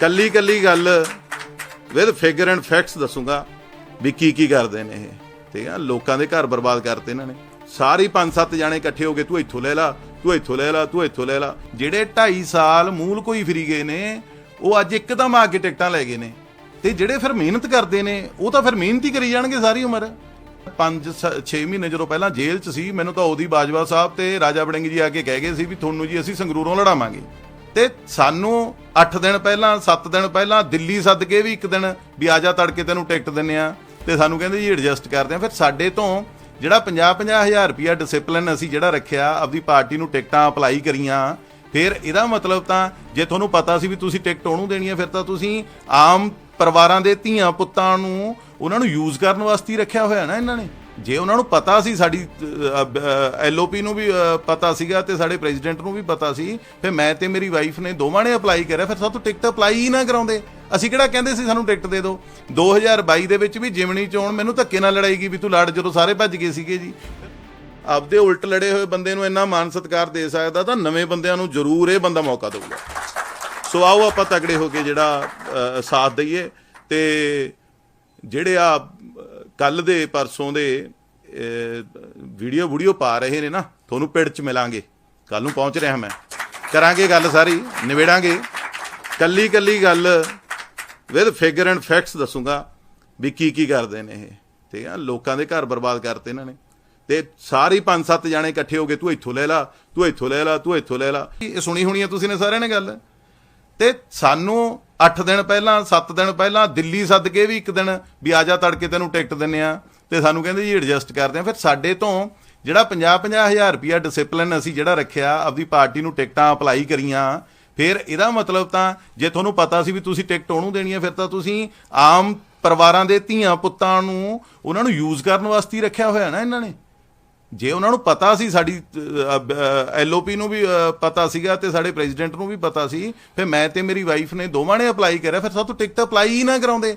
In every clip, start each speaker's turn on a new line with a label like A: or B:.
A: ਕੱਲੀ ਕੱਲੀ ਗੱਲ ਵਿਦ ਫਿਗਰ ਐਂਡ ਫੈਕਟਸ ਦੱਸੂਗਾ ਵੀ ਕੀ ਕੀ ਕਰਦੇ ਨੇ ਇਹ। ਠੀਕ ਆ? ਲੋਕਾਂ ਦੇ ਘਰ ਬਰਬਾਦ ਕਰਤੇ ਇਹਨਾਂ ਨੇ। ਸਾਰੇ ਪੰਜ ਸੱਤ ਜਾਣੇ ਇਕੱਠੇ ਹੋ ਕੇ ਤੂੰ ਇੱਥੋਂ ਲੈ ਲਾ, ਤੂੰ ਇੱਥੋਂ ਲੈ ਲਾ, ਤੂੰ ਇੱਥੋਂ ਲੈ ਲਾ। ਜਿਹੜੇ 2.5 ਸਾਲ ਮੂਲ ਕੋਈ ਫਰੀ ਗਏ ਨੇ, ਉਹ ਅੱਜ ਇੱਕਦਮ ਆ ਕੇ ਟਿਕਟਾਂ ਲੈ ਗਏ ਨੇ। ਤੇ ਜਿਹੜੇ ਫਿਰ ਮਿਹਨਤ ਕਰਦੇ ਨੇ, ਉਹ ਤਾਂ ਫਿਰ ਮਿਹਨਤ ਹੀ ਕਰੀ ਜਾਣਗੇ ਸਾਰੀ ਉਮਰ। 5 6 ਮਹੀਨੇ ਜਦੋਂ ਪਹਿਲਾਂ ਜੇਲ੍ਹ 'ਚ ਸੀ, ਮੈਨੂੰ ਤਾਂ ਉਹਦੀ ਬਾਜਵਾ ਸਾਹਿਬ ਤੇ ਰਾਜਾ ਬੜਿੰਗ ਜੀ ਆ ਕੇ ਕਹਿ ਗਏ ਸੀ ਵੀ, ਤੁਹਾਨੂੰ ਜੀ ਅਸੀਂ ਸੰਗਰੂਰੋਂ ਲੜਾਵਾਂਗੇ। ਤੇ ਸਾਨੂੰ 8 ਦਿਨ ਪਹਿਲਾਂ 7 ਦਿਨ ਪਹਿਲਾਂ ਦਿੱਲੀ ਸੱਦ ਕੇ ਵੀ ਇੱਕ ਦਿਨ ਵੀ ਆ ਜਾ ਤੜਕੇ ਤੈਨੂੰ ਟਿਕਟ ਦਿੰਨੇ ਆ। ਤੇ ਸਾਨੂੰ ਕਹਿੰਦੇ ਜੀ ਐਡਜਸਟ ਕਰਦੇ ਆ। ਫਿਰ ਸਾਡੇ ਤੋਂ ਜਿਹੜਾ 50 50000 ਰੁਪਿਆ ਡਿਸਪਲਿਨ ਅਸੀਂ ਜਿਹੜਾ ਰੱਖਿਆ, ਆਪਦੀ ਪਾਰਟੀ ਨੂੰ ਟਿਕਟਾਂ ਅਪਲਾਈ ਕਰੀਆਂ, ਫਿਰ ਇਹਦਾ ਮਤਲਬ ਤਾਂ ਜੇ ਤੁਹਾਨੂੰ ਪਤਾ ਸੀ ਵੀ ਤੁਸੀਂ ਟਿਕਟ ਉਹਨੂੰ ਦੇਣੀ ਹੈ ਫਿਰ ਤਾਂ ਤੁਸੀਂ ਆਮ ਪਰਿਵਾਰਾਂ ਦੇ ਧੀਆਂ ਪੁੱਤਾਂ ਨੂੰ, ਉਹਨਾਂ ਨੂੰ ਯੂਜ਼ ਕਰਨ ਵਾਸਤੇ ਰੱਖਿਆ ਹੋਇਆ ਨਾ ਇਹਨਾਂ ਨੇ। ਜੇ ਉਹਨਾਂ ਨੂੰ ਪਤਾ ਸੀ ਸਾਡੀ ਐਲਓਪੀ ਨੂੰ ਵੀ ਪਤਾ ਸੀਗਾ ਤੇ ਸਾਡੇ ਪ੍ਰੈਜ਼ੀਡੈਂਟ ਨੂੰ ਵੀ ਪਤਾ ਸੀ, ਫਿਰ ਮੈਂ ਤੇ ਮੇਰੀ ਵਾਈਫ ਨੇ ਦੋਵਾਂ ਨੇ ਅਪਲਾਈ ਕਰਿਆ, ਫਿਰ ਸਾਤੋਂ ਟਿਕਟ ਅਪਲਾਈ ਹੀ ਨਾ ਕਰਾਉਂਦੇ। ਅਸੀਂ ਕਿਹੜਾ ਕਹਿੰਦੇ ਸੀ ਸਾਨੂੰ ਟਿਕਟ ਦੇ ਦਿਓ? 2022 ਦੇ ਵਿੱਚ ਵੀ ਜਿਮਣੀ ਚੋਣ ਮੈਨੂੰ ਧੱਕੇ ਨਾਲ ਲੜਾਈ ਗਈ ਵੀ ਤੂੰ ਲੜ ਜਦੋਂ ਸਾਰੇ ਭੱਜ ਗਏ ਸੀਗੇ ਜੀ। ਆਪਦੇ ਉਲਟ ਲੜੇ ਹੋਏ ਬੰਦੇ ਨੂੰ ਇੰਨਾ ਮਾਨ ਸਤਿਕਾਰ ਦੇ ਸਕਦਾ ਤਾਂ ਨਵੇਂ ਬੰਦਿਆਂ ਨੂੰ ਜ਼ਰੂਰ ਇਹ ਬੰਦਾ ਮੌਕਾ ਦੇਊਗਾ। ਸੋ ਆਓ ਆਪਾਂ ਤਗੜੇ ਹੋ ਕੇ ਜਿਹੜਾ ਸਾਥ ਦਈਏ ਤੇ ਜਿਹੜੇ ਆ ਕੱਲ ਦੇ ਪਰਸੋਂ ਦੇ ਵੀਡੀਓ ਵੀਡੀਓ ਪਾ ਰਹੇ ਨੇ ਨਾ, ਤੁਹਾਨੂੰ ਪਿੰਡ ਚ ਮਿਲਾਂਗੇ। ਕੱਲ ਨੂੰ ਪਹੁੰਚ ਰਿਹਾ ਮੈਂ। ਕਰਾਂਗੇ ਗੱਲ ਸਾਰੀ, ਨਿਬੇੜਾਂਗੇ। ਕੱਲੀ ਕੱਲੀ ਗੱਲ ਵਿਦ ਫਿਗਰ ਐਂਡ ਫੈਕਟਸ ਦੱਸੂਗਾ ਵੀ ਕੀ ਕੀ ਕਰਦੇ ਨੇ ਇਹ। ਠੀਕ ਆ, ਲੋਕਾਂ ਦੇ ਘਰ ਬਰਬਾਦ ਕਰਤੇ ਇਹਨਾਂ ਨੇ। ਤੇ ਸਾਰੇ ਹੀ ਪੰਜ ਸੱਤ ਜਾਣੇ ਇਕੱਠੇ ਹੋ ਗਏ, ਤੂੰ ਇੱਥੋਂ ਲੈ ਲਾ, ਤੂੰ ਇੱਥੋਂ ਲੈ ਲਾ, ਤੂੰ ਇੱਥੋਂ ਲੈ ਲਾ। ਇਹ ਸੁਣੀ ਹੋਣੀ ਆ ਤੁਸੀਂ ਨੇ ਸਾਰਿਆਂ ਨੇ ਗੱਲ? ਤੇ ਸਾਨੂੰ 8 ਦਿਨ ਪਹਿਲਾਂ 7 ਦਿਨ ਪਹਿਲਾਂ, ਦਿੱਲੀ ਸੱਦ ਕੇ ਵੀ ਇੱਕ ਦਿਨ ਵੀ ਆ ਜਾ ਤੜਕੇ ਤੈਨੂੰ ਟਿਕਟ ਦਿੰਨੇ ਆ। ਤੇ ਸਾਨੂੰ ਕਹਿੰਦੇ ਜੀ ਐਡਜਸਟ ਕਰਦੇ ਆ। ਫਿਰ ਸਾਡੇ ਤੋਂ ਜਿਹੜਾ 50 50000 ਰੁਪਿਆ ਡਿਸਪਲਿਨ ਅਸੀਂ ਜਿਹੜਾ ਰੱਖਿਆ, ਆਪਦੀ ਪਾਰਟੀ ਨੂੰ ਟਿਕਟਾਂ ਅਪਲਾਈ ਕਰੀਆਂ, ਫਿਰ ਇਹਦਾ ਮਤਲਬ ਤਾਂ ਜੇ ਤੁਹਾਨੂੰ ਪਤਾ ਸੀ ਵੀ ਤੁਸੀਂ ਟਿਕਟ ਉਹਨੂੰ ਦੇਣੀ ਹੈ ਫਿਰ ਤਾਂ ਤੁਸੀਂ ਆਮ ਪਰਿਵਾਰਾਂ ਦੇ ਧੀਆਂ ਪੁੱਤਾਂ ਨੂੰ, ਉਹਨਾਂ ਨੂੰ ਯੂਜ਼ ਕਰਨ ਵਾਸਤੇ ਰੱਖਿਆ ਹੋਇਆ ਨਾ ਇਹਨਾਂ ਨੇ। ਜੇ ਉਹਨਾਂ ਨੂੰ ਪਤਾ ਸੀ ਸਾਡੀ ਐਲਓਪੀ ਨੂੰ ਵੀ ਪਤਾ ਸੀਗਾ ਤੇ ਸਾਡੇ ਪ੍ਰੈਜ਼ੀਡੈਂਟ ਨੂੰ ਵੀ ਪਤਾ ਸੀ, ਫਿਰ ਮੈਂ ਤੇ ਮੇਰੀ ਵਾਈਫ ਨੇ ਦੋਵਾਂ ਨੇ ਅਪਲਾਈ ਕਰਿਆ, ਫਿਰ ਸਾਤੋਂ ਟਿਕਟ ਅਪਲਾਈ ਹੀ ਨਾ ਕਰਾਉਂਦੇ।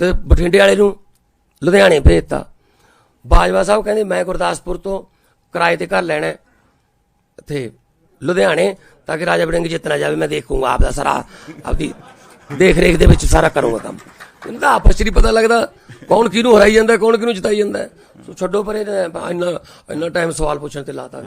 B: ਤੇ ਬਠਿੰਡੇ ਵਾਲੇ ਨੂੰ ਲੁਧਿਆਣੇ ਭੇਜਤਾ। ਬਾਜਵਾ ਸਾਹਿਬ ਕਹਿੰਦੇ, ਮੈਂ ਗੁਰਦਾਸਪੁਰ ਤੋਂ ਕਿਰਾਏ ਤੇ ਘਰ ਲੈਣਾ ਇੱਥੇ ਲੁਧਿਆਣੇ, ਤਾਂ ਕਿ ਰਾਜਾ ਬੜਿੰਗ ਜਿੱਤਣਾ ਜਾਵੇ, ਮੈਂ ਦੇਖੂੰਗਾ ਆਪ ਦਾ ਸਾਰਾ, ਆਪਦੀ ਦੇਖ ਰੇਖ ਦੇ ਵਿੱਚ ਸਾਰਾ ਕਰੂੰਗਾ ਕੰਮ। ਇਹਨਾਂ ਦਾ ਆਪਸ 'ਚ ਨਹੀਂ ਪਤਾ ਲੱਗਦਾ ਕੌਣ ਕਿਹਨੂੰ ਹਰਾਈ ਜਾਂਦਾ, ਕੌਣ ਕਿਹਨੂੰ ਜਿਤਾਈ ਜਾਂਦਾ। ਸੋ ਛੱਡੋ ਪਰੇ ਇੰਨਾ ਇੰਨਾ ਟਾਈਮ ਸਵਾਲ ਪੁੱਛਣ ਤੇ ਲਾਤਾ।